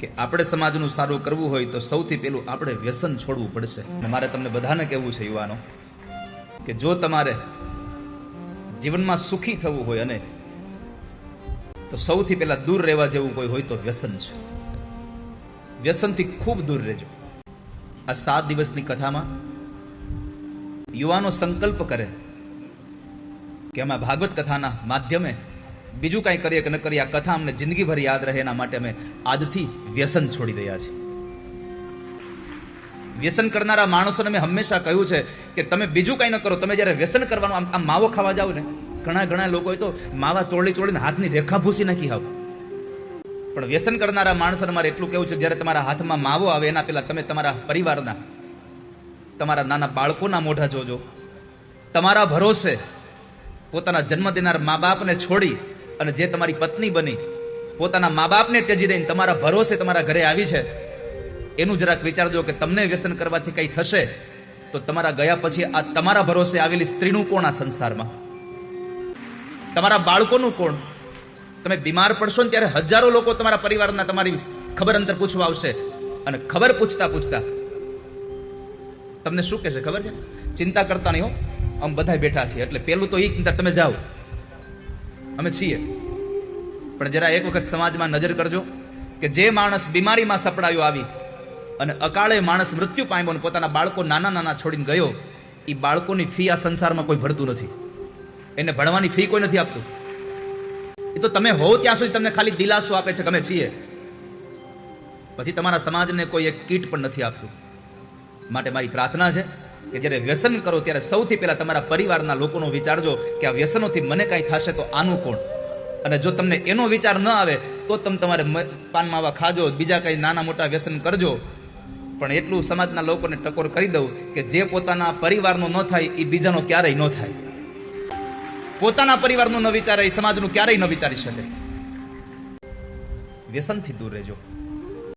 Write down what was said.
કે આપણે સમાજનું સારું કરવું હોય તો સૌથી પહેલું આપણે વ્યસન છોડવું પડશે. મારે તમને બધાને કહેવું છે, યુવાનો, કે જો તમારે જીવનમાં સુખી થવું હોય અને તો સૌથી પહેલા દૂર રહેવા જેવું કોઈ હોય તો વ્યસન છે. વ્યસનથી ખૂબ દૂર રહેજો. આ સાત દિવસની કથામાં યુવાનો સંકલ્પ કરે કે અમે ભાગવત કથાના માધ્યમે બીજું કાંઈ કરીએ કે ન કરીએ, આ કથા અમને જિંદગીભર યાદ રહે, એના માટે અમે આજથી વ્યસન છોડી રહ્યા છીએ. વ્યસન કરનારા માણસોને મેં હંમેશા કહ્યું છે કે તમે બીજું કાંઈ ન કરો, તમે જ્યારે વ્યસન કરવાનું આમ આમ માવો ખાવા જાઓ ને, ઘણા ઘણા લોકો તો માવા ચોળી ચોળીને હાથની રેખા ભૂસી નાખી આવ. પણ વ્યસન કરનારા માણસોને મારે એટલું કેવું છે જ્યારે તમારા હાથમાં માવો આવે, એના પહેલાં તમે તમારા પરિવારના, તમારા નાના બાળકોના મોઢા જોજો. તમારા ભરોસે પોતાના જન્મ દેનાર મા બાપને છોડી અને જે તમારી પત્ની બની, પોતાના મા બાપને ત્યજી દઈને તમારા ભરોસે તમારા ઘરે આવી છે, એનું જરાક વિચારજો કે તમને વ્યસન કરવાથી કંઈ થશે, તો તમારા ગયા પછી આ તમારા ભરોસે આવેલી સ્ત્રીનું કોણ આ સંસારમાં? તમારા બાળકોનું કોણ? તમે બીમાર પડશો ને ત્યારે હજારો લોકો તમારા પરિવારના તમારી ખબર અંતર પૂછવા આવશે. અને ખબર પૂછતા પૂછતા, તમને શું કહેશે ખબર છે? ચિંતા કરતા નહીં હો, આમ બધા બેઠા છીએ. એટલે પેલું તો એ ચિંતા તમે જાઓ. અમે છીએ. પણ જરા એક વખત સમાજમાં નજર કરજો કે જે માણસ બીમારીમાં સપડાયો આવી અને અકાળે માણસ મૃત્યુ પામ્યો અને પોતાના બાળકો નાના નાના છોડીને ગયો એ બાળકોની ફી આ સંસારમાં કોઈ ભરતું નથી. એને ભણવાની ફી કોઈ નથી આપતું. એ તો તમે હો ત્યાં સુધી તમને ખાલી દિલાસો આપે છે અમે છીએ. પછી તમારા સમાજને કોઈ એક કીટ પણ નથી આપતું. માટે મારી પ્રાર્થના છે કે જ્યારે વ્યસન કરો ત્યારે સૌથી પહેલા તમારા પરિવારના લોકોનો વિચારજો કે આ વ્યસનોથી મને કાંઈ થશે તો આનું કોણ? અને જો તમને એનો વિચાર ન આવે, તો તમે તમારે પાન માવા ખાજો, બીજા કંઈ નાના મોટા વ્યસન કરજો. પણ એટલું સમાજના લોકોને ટકોર કરી દઉં કે જે પોતાના પરિવારનો ન થાય એ બીજાનો ક્યારેય ન થાય. પોતાના પરિવારનું ન વિચારે એ સમાજનું ક્યારેય ન વિચારી શકે. વ્યસનથી દૂર રહેજો.